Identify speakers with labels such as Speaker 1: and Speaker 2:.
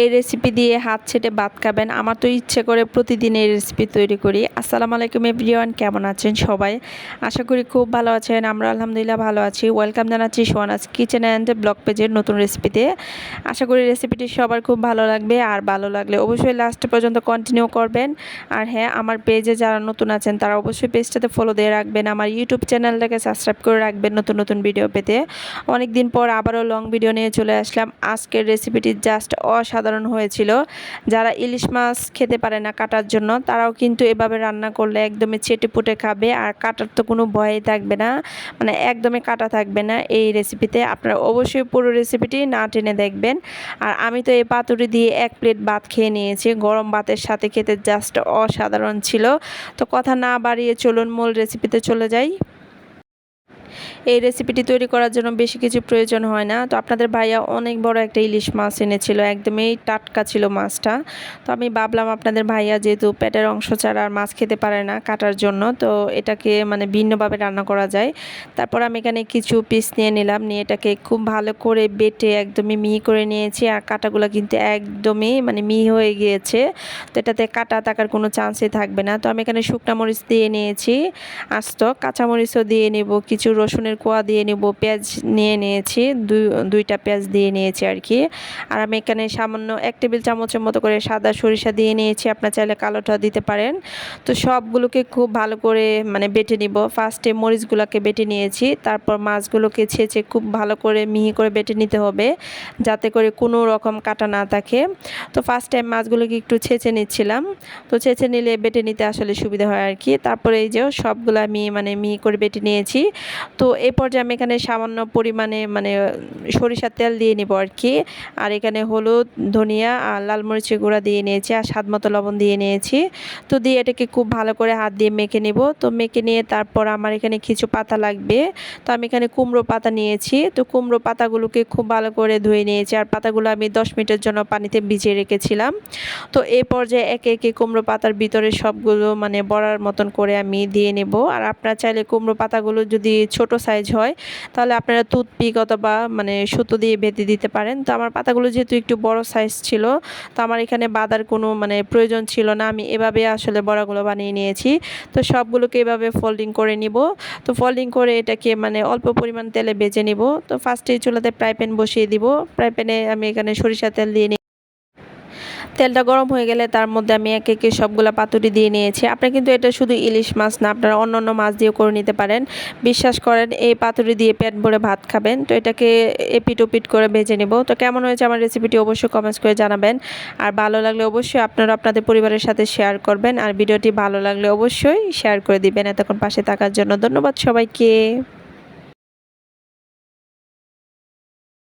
Speaker 1: এই রেসিপি দিয়ে হাত ছেটে ভাত খাবেন। আমার তো ইচ্ছে করে প্রতিদিন এই রেসিপি তৈরি করি। আসসালামু আলাইকুম এভরিওয়ান, কেমন আছেন সবাই? আশা করি খুব ভালো আছেন, আমরা আলহামদুলিল্লাহ ভালো আছি। ওয়েলকাম জানাচ্ছি সোয়ানাস কিচেন অ্যান্ড ব্লগ পেজের নতুন রেসিপিতে আশা করি রেসিপিটি সবার খুব ভালো লাগবে আর ভালো লাগলে অবশ্যই লাস্ট পর্যন্ত কন্টিনিউ করবেন। আর হ্যাঁ আমার পেজে যারা নতুন আছেন, তারা অবশ্যই পেজটাতে ফলো দিয়ে রাখবেন। আমার ইউটিউব চ্যানেলটাকে সাবস্ক্রাইব করে রাখবেন নতুন নতুন ভিডিও পেতে। অনেক দিন পর আবারও লং ভিডিও নিয়ে চলে আসলাম। আজকের রেসিপিটি জাস্ট অসাধারণ। হয়েছিল। যারা ইলিশ মাছ খেতে পারে না কাটার জন্য, তারাও কিন্তু এভাবে রান্না করলে একদমই চেটে পুটে খাবে। আর কাটার তো কোনো ভয়ই থাকবে না মানে একদমই কাটা থাকবে না এই রেসিপিতে আপনারা অবশ্যই পুরো রেসিপিটি না টেনে দেখবেন। আর আমি তো এই পাতুরি দিয়ে এক প্লেট ভাত খেয়ে নিয়েছি। গরম ভাতের সাথে খেতে জাস্ট অসাধারণ ছিল। তো কথা না বাড়িয়ে চলুন মূল রেসিপিতে চলে যাই। এই রেসিপিটি তৈরি করার জন্য বেশি কিছু প্রয়োজন হয় না। তো আপনাদের ভাইয়া অনেক বড় একটা ইলিশ মাছ এনেছিল, একদমই টাটকা ছিল মাছটা। তো আমি ভাবলাম আপনাদের ভাইয়া যেহেতু পেটের অংশ ছাড়া আর মাছ খেতে পারে না কাটার জন্য, তো এটাকে মানে ভিন্নভাবে রান্না করা যায়। তারপর আমি এখানে কিছু পিস নিয়ে নিলাম, নিয়ে এটাকে খুব ভালো করে বেটে একদমই মিহি করে নিয়েছি আর কাটাগুলো কিন্তু একদমই মানে মিহি হয়ে গিয়েছে। তো এটাতে কাটা থাকার কোনো চান্সই থাকবে না। তো আমি এখানে শুকনা মরিচ দিয়ে নিয়েছি, আস্ত কাঁচামরিচও দিয়ে নেব, কিছু রসুনের কোয়া দিয়ে নেব, পেঁয়াজ নিয়ে নিয়েছি দুই দুইটা পেঁয়াজ দিয়ে নিয়েছি আর কি। আর আমি এখানে সামান্য এক টেবিল চামচের মতো করে সাদা সরিষা দিয়ে নিয়েছি, আপনার চাইলে কালোটা দিতে পারেন। তো সবগুলোকে খুব ভালো করে মানে বেটে নিব। ফার্স্টে মরিচগুলোকে বেটে নিয়েছি, তারপর মাছগুলোকে ছেঁচে খুব ভালো করে মিহি করে বেটে নিতে হবে, যাতে করে কোনো রকম কাটা না থাকে। তো ফার্স্ট টাইম মাছগুলোকে একটু ছেঁচে নিচ্ছিলাম। তো ছেঁচে নিলে বেটে নিতে আসলে সুবিধা হয় আর কি। তারপরে এই যে সবগুলো আমি মানে মিহি করে বেটে নিয়েছি। তো এই পর্যায়ে আমি এখানে সামান্য পরিমাণে মানে সরিষার তেল দিয়ে নিব আর কি আর এখানে হলুদ, ধনিয়া আর লাল মরিচের গুঁড়া দিয়ে নিয়েছি আর স্বাদ মতো লবণ দিয়ে নিয়েছি। তো দিয়ে এটাকে খুব ভালো করে হাত দিয়ে মেখে নেব। তো মেখে নিয়ে তারপর আমার এখানে কিছু পাতা লাগবে। তো আমি এখানে কুমড়ো পাতা নিয়েছি। তো কুমড়ো পাতাগুলোকে খুব ভালো করে ধুয়ে নিয়েছি। আর পাতাগুলো আমি দশ মিনিটের জন্য পানিতে ভিজিয়ে রেখেছিলাম। তো এই পর্যায়ে একে একে কুমড়ো পাতার ভিতরে সবগুলো মানে বড়ার মতন করে আমি দিয়ে নেব। আর আপনারা চাইলে কুমড়ো পাতাগুলো যদি ছোটো সাইজ হয়, তাহলে আপনারা টুথপিক অথবা মানে সুতো দিয়ে বেঁধে দিতে পারেন। তো আমার পাতাগুলো যেহেতু একটু বড় সাইজ ছিল, তো আমার এখানে বাঁধার কোনো মানে প্রয়োজন ছিল না। আমি এভাবে আসলে বড়াগুলো বানিয়ে নিয়েছি। তো সবগুলোকে এভাবে ফোল্ডিং করে নিব। তো ফোল্ডিং করে এটাকে মানে অল্প পরিমাণ তেলে বেজে নিব। তো ফার্স্টে চুলাতে ফ্রাই প্যান বসিয়ে দিব। ফ্রাই প্যানে আমি এখানে সরিষা তেল দিয়ে তেলটা গরম হয়ে গেলে তার মধ্যে আমি একে একে সবগুলো পাতুরি দিয়ে নিয়েছি। আপনি কিন্তু এটা শুধু ইলিশ মাছ না, আপনারা অন্য অন্য মাছ দিয়েও করে নিতে পারেন। বিশ্বাস করেন, এই পাতুরি দিয়ে পেট ভরে ভাত খাবেন। তো এটাকে এপিট ওপিট করে ভেজে নেব। তো কেমন হয়েছে আমার রেসিপিটি অবশ্যই কমেন্টস করে জানাবেন। আর ভালো লাগলে অবশ্যই আপনারা আপনাদের পরিবারের সাথে শেয়ার করবেন। আর ভিডিওটি ভালো লাগলে অবশ্যই শেয়ার করে দিবেন। এতক্ষণ পাশে থাকার জন্য ধন্যবাদ সবাইকে।